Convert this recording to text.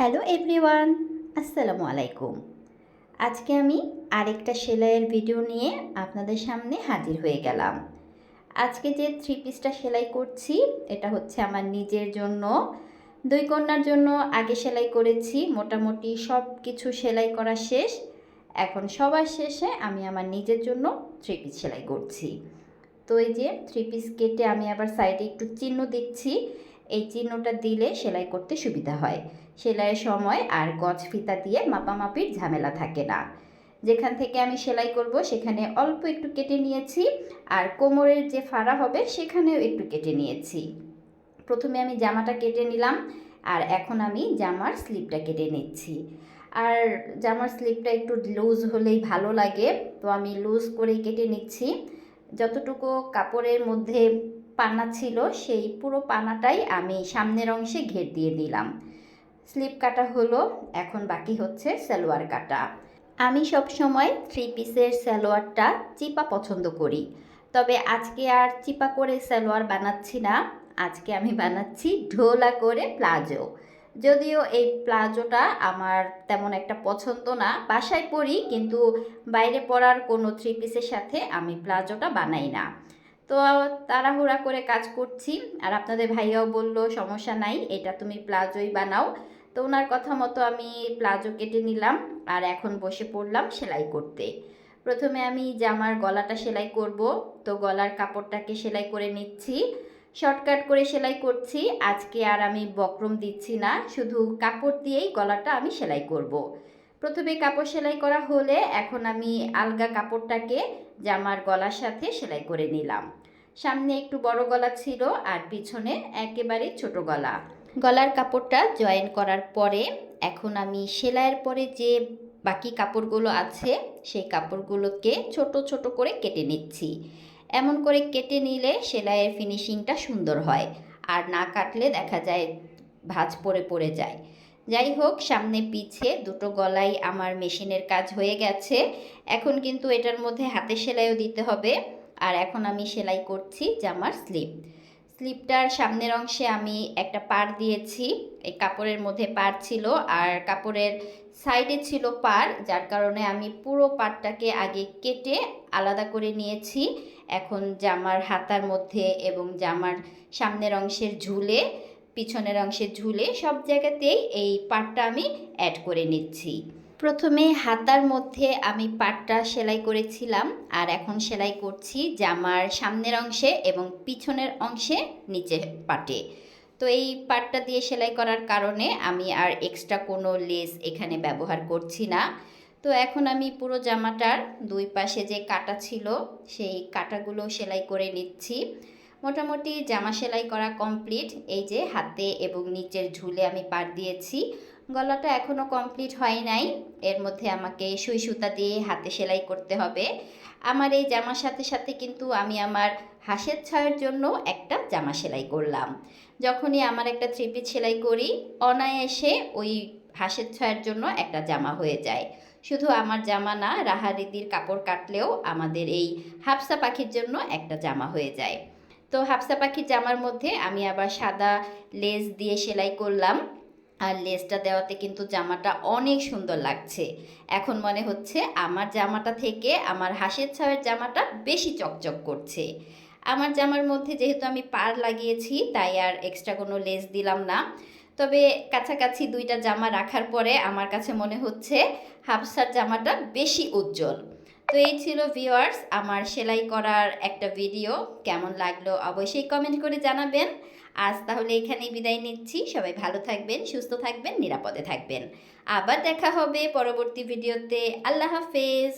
Hello everyone, আসসালামু আলাইকুম। আজকে আমি আরেকটা সেলাইয়ের ভিডিও নিয়ে আপনাদের সামনে হাজির হয়ে গেলাম। আজকে যে থ্রি পিসটা সেলাই করছি, এটা হচ্ছে আমার নিজের জন্য। দুই কন্যার জন্য আগে সেলাই করেছি, মোটামুটি সব কিছু সেলাই করা শেষ। এখন সবার শেষে আমি আমার নিজের জন্য থ্রি পিস সেলাই করছি। তো এই যে থ্রি পিস কেটে আমি আবার সাইডে একটু চিহ্ন দিচ্ছি। এই চিহ্নটা দিলে সেলাই করতে সুবিধা হয়। সেলাইয়ের সময় আর গজ ফিতা দিয়ে মাপামাপির ঝামেলা থাকে না। যেখান থেকে আমি সেলাই করব, সেখানে অল্প একটু কেটে নিয়েছি আর কোমরের যে ফাড়া হবে, সেখানেও একটু কেটে নিয়েছি। প্রথমে আমি জামাটা কেটে নিলাম আর এখন আমি জামার স্লিপটা কেটে নিচ্ছি। আর জামার স্লিপটা একটু লুজ হলেই ভালো লাগে, তো আমি লুজ করেই কেটে নিচ্ছি। যতটুকু কাপড়ের মধ্যে পানা ছিল, সেই পুরো পানাটাই আমি সামনের অংশে ঘের দিয়ে দিলাম। স্লিপ কাটা হলো, এখন বাকি হচ্ছে সালোয়ার কাটা। আমি সব সময় থ্রি পিসের সালোয়ারটা চিপা পছন্দ করি। তবে আজকে আর চিপা করে সালোয়ার বানাচ্ছি না। আজকে আমি বানাচ্ছি ঢোলা করে প্লাজো। যদিও এই প্লাজোটা আমার তেমন একটা পছন্দ না, বাসায় পরি, কিন্তু বাইরে পরার কোনো থ্রি পিসের সাথে আমি প্লাজোটা বানাই না। তো তাড়াহুড়া করে কাজ করছি। আর আপনাদের ভাইয়াও বলল, সমস্যা নাই, এটা তুমি প্লাজোই বানাও। তো ওনার কথা মতো আমি প্লাজো কেটে নিলাম আর এখন বসে পড়লাম সেলাই করতে। প্রথমে আমি জামার গলাটা সেলাই করব, তো গলার কাপড়টাকে সেলাই করে নিচ্ছি। শর্টকাট করে সেলাই করছি, আজকে আর আমি বক্রম দিচ্ছি না, শুধু কাপড় দিয়েই গলাটা আমি সেলাই করব। প্রথমে কাপড় সেলাই করা হলে এখন আমি আলগা কাপড়টাকে জামার গলার সাথে সেলাই করে নিলাম। সামনে একটু বড় গলা ছিল আর পিছনে একেবারে ছোট গলা। গলার কাপড়টা জয়েন করার পরে এখন আমি সেলাইয়ের পরে যে বাকি কাপড়গুলো আছে, সেই কাপড়গুলোকে ছোট ছোট করে কেটে নিচ্ছি। এমন করে কেটে নিলে সেলাইয়ের ফিনিশিংটা সুন্দর হয়, আর না কাটলে দেখা যায় ভাঁজ পড়ে পড়ে যায়। যাই হোক, সামনে পিছে দুটো গলাই আমার মেশিনের কাজ হয়ে গেছে। এখন কিন্তু এটার মধ্যে হাতে সেলাইও দিতে হবে। আর এখন আমি সেলাই করছি জামার স্লিপ। স্লিপটার সামনের অংশে আমি একটা পার দিয়েছি। এই কাপড়ের মধ্যে পার ছিল আর কাপড়ের সাইডে ছিল পার যার কারণে আমি পুরো পারটাকে আগে কেটে আলাদা করে নিয়েছি। এখন জামার হাতার মধ্যে এবং জামার সামনের অংশের ঝুলে পিছনের অংশে ঝুলে সব জায়গাতেই এই পাটটা আমি অ্যাড করে নিচ্ছি। প্রথমে হাতার মধ্যে আমি পাটটা সেলাই করেছিলাম আর এখন সেলাই করছি জামার সামনের অংশে এবং পিছনের অংশে নিচে পাটে। তো এই পাটটা দিয়ে সেলাই করার কারণে আমি আর এক্সট্রা কোনো লেস এখানে ব্যবহার করছি না। তো এখন আমি পুরো জামাটার দুই পাশে যে কাটা ছিল, সেই কাটাগুলো সেলাই করে নিচ্ছি। মোটামুটি জামা সেলাই করা কমপ্লিট। এই যে হাতে এবং নিচের ঝুলে আমি পাট দিয়েছি। গলাটা এখনও কমপ্লিট হয় নাই। এর মধ্যে আমাকে সুই সুতা দিয়ে হাতে সেলাই করতে হবে। আমার এই জামার সাথে সাথে কিন্তু আমি আমার হাঁসের ছায়ের জন্য একটা জামা সেলাই করলাম। যখনই আমার একটা থ্রি পিস সেলাই করি, অনায়াসে ওই হাঁসের ছায়ের জন্য একটা জামা হয়ে যায়। শুধু আমার জামা না, রাহারিদির কাপড় কাটলেও আমাদের এই হাফসা পাখির জন্য একটা জামা হয়ে যায়। তো হাফসা পাখির জামার মধ্যে আমি আবার সাদা লেস দিয়ে সেলাই করলাম। আর লেসটা দেওয়াতে কিন্তু জামাটা অনেক সুন্দর লাগছে। এখন মনে হচ্ছে আমার জামাটা থেকে আমার হাঁসের ছাওয়ের জামাটা বেশি চকচক করছে। আমার জামার মধ্যে যেহেতু আমি পার লাগিয়েছি, তাই আর এক্সট্রা কোনো লেস দিলাম না। তবে কাছাকাছি দুইটা জামা রাখার পরে আমার কাছে মনে হচ্ছে হাফসার জামাটা বেশি উজ্জ্বল। তো এই ছিল ভিওয়ার্স আমার সেলাই করার একটা ভিডিও কেমন লাগল অবশ্যই কমেন্ট করে জানাবেন। আজ তাহলে এখানেই বিদায় নিচ্ছি। সবাই ভালো থাকবেন, সুস্থ থাকবেন, নিরাপদে থাকবেন। আবার দেখা হবে পরবর্তী ভিডিওতে আল্লাহ হাফেজ।